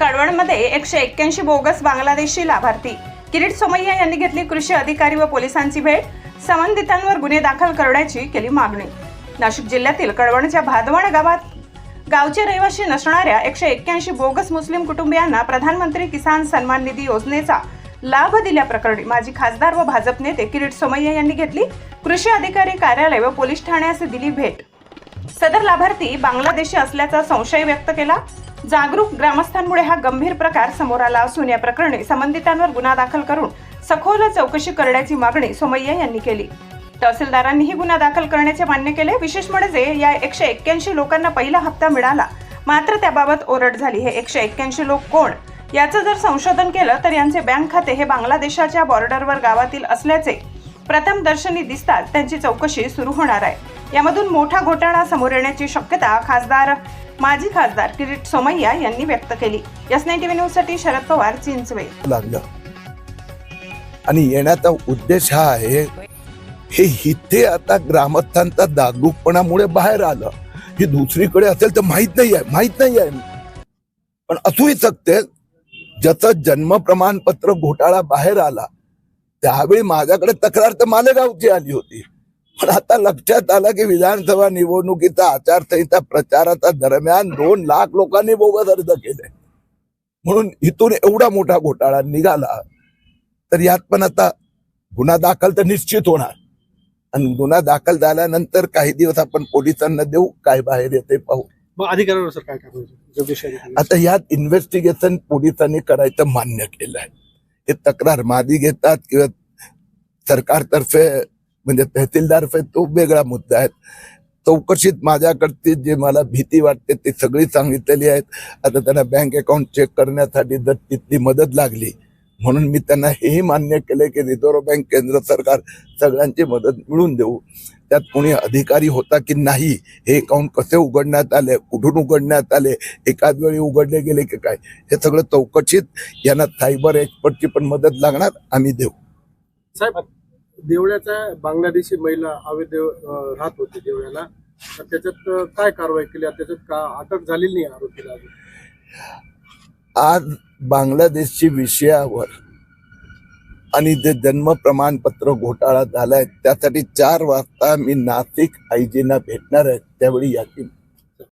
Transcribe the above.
कडवणमध्ये एकशे एक्क्याऐंशी बोगस बांगलादेशी लाभार्थी. किरीट सोमय्या यांनी घेतली कृषी अधिकारी व पोलिसांची भेट. संबंधितांवर गुन्हे दाखल करण्याची केली मागणी. नाशिक जिल्ह्यातील कडवणच्या भादवण गावात गावचे रहिवासी नसणाऱ्या एकशे एक्क्याऐंशी बोगस मुस्लिम कुटुंबियांना प्रधानमंत्री किसान सन्मान निधी योजनेचा लाभ दिल्याप्रकरणी माजी खासदार व भाजप नेते किरीट सोमय्या यांनी घेतली. कृषी अधिकारी कार्यालय व पोलीस ठाण्यास दिली भेट. सदर लाभार्थी बांगलादेशी असल्याचा संशय व्यक्त केला. जागरूक ग्रामस्थांमुळे हा गंभीर प्रकार समोर आला असून या प्रकरणी संबंधितांवर गुन्हा दाखल करून सखोल चौकशी करण्याची मागणी सोमय्या यांनी केली. तहसीलदारांनीही गुन्हा दाखल करण्याचे मान्य केले. विशेष म्हणजे या एकशे एक्क्याऐंशी लोकांना पहिला हप्ता मिळाला. मात्र त्याबाबत ओरड झाली. हे एकशे एक्क्याऐंशी लोक कोण? याचं जर संशोधन केलं तर यांचे बँक खाते हे बांगलादेशाच्या बॉर्डरवर गावातील असल्याचे प्रथम दर्शनी दिसतात त्यांची चौकशी सुरू होणार आहे. यामधून मोठा घोटाळा समोर येण्याची शक्यता खासदार माजी खासदार किरीट सोमय्या यांनी व्यक्त केली. एस नाईन्टी न्यूजसाठी शरद पवार चिंचवे. लागलं. आणि येण्याचा उद्देश हा आहे हे इथे आता ग्रामस्थांचा जागरूकपणामुळे बाहेर आलं. हे दुसरीकडे असेल तर माहीत नाही आहे माहीत नाही आहे. पण असूही शकते ज्याचं जन्म प्रमाणपत्र घोटाळा बाहेर आला त्यावेळी माझ्याकडे तक्रार तर मालेगावची आली होती. पण आता लक्षात आलं की विधानसभा निवडणुकीचा आचारसंहिता प्रचाराच्या दरम्यान दोन लाख लोकांनी बोगस अर्ज केले. म्हणून इथून एवढा मोठा घोटाळा निघाला तर यात पण आता गुन्हा दाखल तर निश्चित होणार. आणि गुन्हा दाखल झाल्यानंतर काही दिवस आपण पोलिसांना देऊ काय बाहेर येते पाहू. अधिकाऱ्यावर सर काय. आता यात इन्व्हेस्टिगेशन पोलिसांनी करायचं मान्य केलं आहे हे तक्रार मादी घेतात किंवा सरकारतर्फे म्हणजे तहसीलदार तो वेगळा मुद्दा आहे. चौकशीत माझ्याकडची जे मला भीती वाटते ती सगळी सांगितलेली आहेत. आता त्यांना बँक अकाउंट चेक करण्यासाठी जर तिथली मदत लागली म्हणून मी त्यांना हेही मान्य केले की रिझर्व्ह बँक केंद्र सरकार सगळ्यांची मदत मिळून देऊ. त्यात कोणी अधिकारी होता की नाही हे अकाउंट कसे उघडण्यात आले कुठून उघडण्यात आले एकाच वेळी उघडले गेले की काय हे सगळं चौकशीत यांना सायबर एक्सपर्टची पण मदत लागणार आम्ही देऊ. साहेब देवळ्याच्या बांगलादेशी महिला अवैध राहत होती देवळ्याला. तर त्याच्यात काय कारवाई केली? त्याच्यात का अटक झालेली नाही आरोपीला अजून? आज बांगलादेशची विषयावर आणि जे जन्म प्रमाणपत्र घोटाळा झालाय त्यासाठी चार वाजता मी नाशिक आयजीना भेटणार आहे त्यावेळी याची